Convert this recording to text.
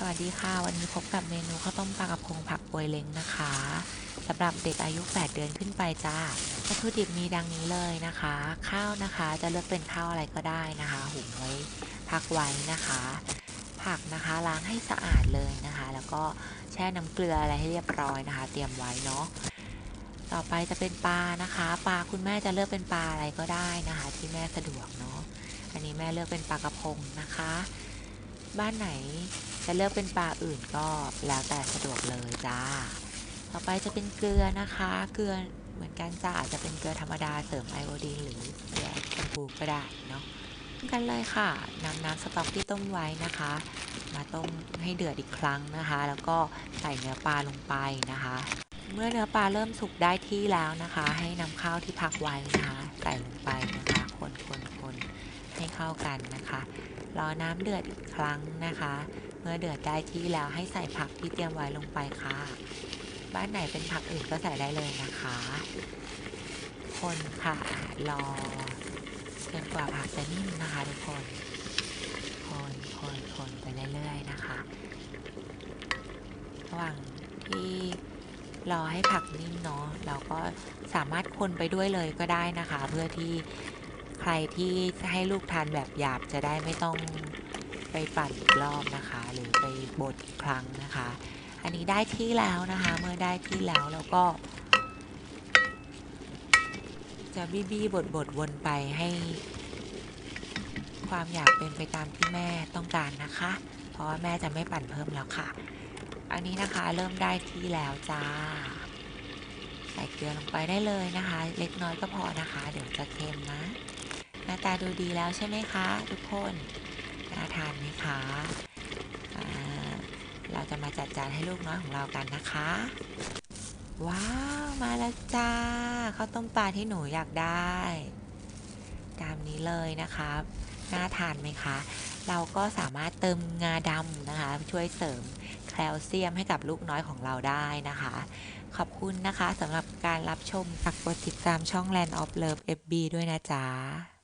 สวัสดีค่ะ วันนี้พบกับเมนูข้าวต้มปลากระพงผักปวยเล้งนะคะสำหรับเด็กอายุ 8 เดือนขึ้นไปจ้าวัตถุดิบมีดังนี้เลยนะคะ ข้าวนะคะจะเลือกเป็นข้าวอะไรก็ได้นะคะหุงไว้พักไว้นะคะ ผักนะคะล้างให้สะอาดเลยนะคะ แล้วก็แช่น้ำเกลืออะไรให้เรียบร้อยนะคะ เตรียมไว้เนาะต่อไปจะเป็นปลานะคะ ปลาคุณแม่จะเลือกเป็นปลาอะไรก็ได้นะคะ ที่แม่สะดวกเนาะอันนี้แม่เลือกเป็นปลากระพงนะคะ บ้านไหนจะเลือกเป็นปลาอื่นก็แล้วแต่สะดวกเลยจ้า ต่อไปจะเป็นเกลือนะคะ เกลือเหมือนกันจ้าอาจจะเป็นเกลือธรรมดาเสริมไอโอดีนหรือเกลือชมพูก็ได้เนาะกันเลยค่ะนำน้ำสต๊อกที่ต้มไว้นะคะ มาต้มให้เดือดอีกครั้งนะคะ แล้วก็ใส่เนื้อปลาลงไปนะคะ เมื่อเนื้อปลาเริ่มสุกได้ที่แล้วนะคะ ให้นำข้าวที่พักไว้นะคะ ใส่ลงไปนะคะ คนคนคนให้เข้ากันนะคะ รอน้ำเดือดอีกครั้งนะคะ เมื่อเดือดได้ที่แล้วให้ใส่ผักที่เตรียมไว้ลงไปค่ะ บ้านไหนเป็นผักอื่นก็ใส่ได้เลยนะคะ คนค่ะรอจนกว่าผักจะนิ่มนะคะทุกคน คนคนคนไปเรื่อยๆนะคะ ระหว่างที่รอให้ผักนิ่มเนาะเราก็สามารถคนไปด้วยเลยก็ได้นะคะ เพื่อที่ ใครที่ให้ลูกทานแบบหยาบจะได้ไม่ต้องไปปั่นอีกรอบนะคะ หรือไปบดอีกครั้งนะคะ อันนี้ได้ที่แล้วนะคะ เมื่อได้ที่แล้วแล้วก็ จะบี้บี้บดบดวนไปให้ ความอยากเป็นไปตามที่แม่ต้องการนะคะ เพราะว่าแม่จะไม่ปั่นเพิ่มแล้วค่ะ อันนี้นะคะเริ่มได้ที่แล้วจ้าใส่เกลือลงไปได้เลยนะคะ เล็กน้อยก็พอนะคะ เดี๋ยวจะเค็มนะ น้าตาดูดีแล้วใช่ไหมคะ ทุกคนน่าทานไหมคะเราจะมาจัดจานให้ลูกน้อยของเรากันนะคะ ว้าว มาแล้วจ้าข้าวต้มปลาที่หนูอยากได้ตามนี้เลยนะคะน่าทานไหมคะ เราก็สามารถเติมงาดำนะคะ ช่วยเสริมแคลเซียมให้กับลูกน้อยของเราได้นะคะ ขอบคุณนะคะสำหรับการรับชมฝากกดติดตามช่อง Land of Love FB ด้วยนะจ๊ะ